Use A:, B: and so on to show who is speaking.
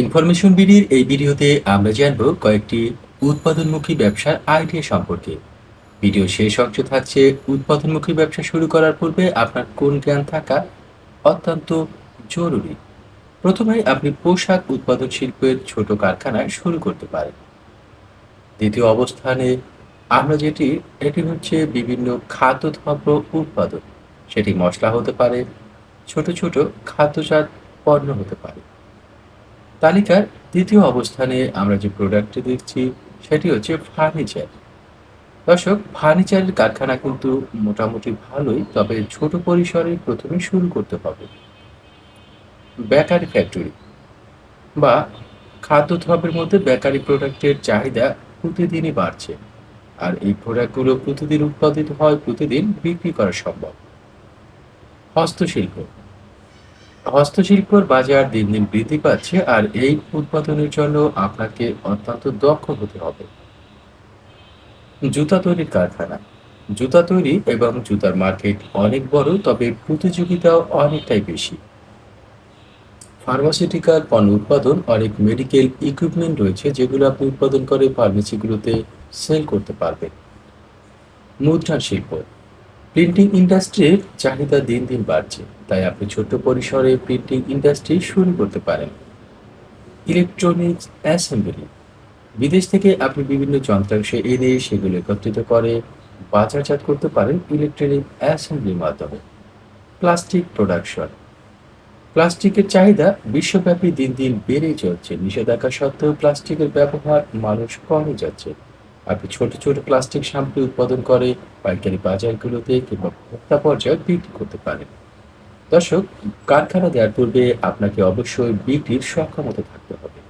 A: Information বিডির এই ভিডিওতে আমরা জানব কয়েকটি উৎপাদনমুখী ব্যবসার আইডিয়া সম্পর্কে। ভিডিও শেষ অংশ থাকছে উৎপাদনমুখী ব্যবসা শুরু করার পূর্বে আপনার কোন জ্ঞান থাকা অত্যন্ত জরুরি। প্রথমে আপনি পোশাক উৎপাদন শিল্পের ছোট কারখানা শুরু করতে পারেন। দ্বিতীয় অবস্থানে আমরা যেটি, এটি হচ্ছে বিভিন্ন খাদ্যদ্রব্য উৎপাদন। সেটি মশলা হতে পারে, ছোট ছোট খাদ্যজাত পণ্য হতে পারে। তালিকার দ্বিতীয় অবস্থানে আমরা যে প্রোডাক্টটি দেখছি, সেটি হচ্ছে ফার্নিচার দর্শক ফার্নিচারের কারখানা কিন্তু মোটামুটি ভালোই, তবে ছোট পরিসরে প্রথমে শুরু করতে হবে। বেকারি ফ্যাক্টরি বা খাদ্যদ্রব্যের মধ্যে বেকারি প্রোডাক্টের চাহিদা প্রতিদিনই বাড়ছে। আর এই প্রোডাক্টগুলো প্রতিদিন উৎপাদিত হয়, প্রতিদিন বিক্রি করা সম্ভব। হস্তশিল্প। হস্তশিল্পের বাজার দিন দিন বৃদ্ধি পাচ্ছে আর এই উৎপাদনের জন্য আপনাকে অত্যন্ত দক্ষ হতে হবে। জুতা তৈরির কারখানা। জুতা তৈরি এবং জুতার মার্কেট অনেক বড়, তবে প্রতিযোগিতাও অনেকটাই বেশি। ফার্মাসিউটিক্যাল পণ্য উৎপাদন, অনেক মেডিকেল ইকুইপমেন্ট রয়েছে যেগুলো আপনি উৎপাদন করে ফার্মেসিগুলোতে সেল করতে পারবেন। মুদ্রণ শিল্প। প্রিন্টিং ইন্ডাস্ট্রির চাহিদা দিন দিন বাড়ছে, তাই আপনি ছোট্ট পরিসরে প্রিন্টিং ইন্ডাস্ট্রি শুরু করতে পারেন। ইলেকট্রনিক্স অ্যাসেম্বলি বিদেশ থেকে আপনি বিভিন্ন যন্ত্রাংশ এনে সেগুলো একত্রিত করে বাজারজাত করতে পারেন ইলেকট্রনিক অ্যাসেম্বলির মাধ্যমে। প্লাস্টিক প্রোডাকশন প্লাস্টিকের চাহিদা বিশ্বব্যাপী দিন দিন বেড়েই চলছে। নিষেধাজ্ঞা সত্ত্বেও প্লাস্টিকের ব্যবহার মানুষ কমে যাচ্ছে। আপনি ছোট ছোট প্লাস্টিক সামগ্রী উৎপাদন করে পাইকারি বাজারগুলোতে কিংবা ভোক্তা পর্যায়ে বিক্রি করতে পারেন। দর্শক, কারখানা দেওয়ার পূর্বে আপনাকে অবশ্যই বিক্রির সক্ষমতা থাকতে হবে।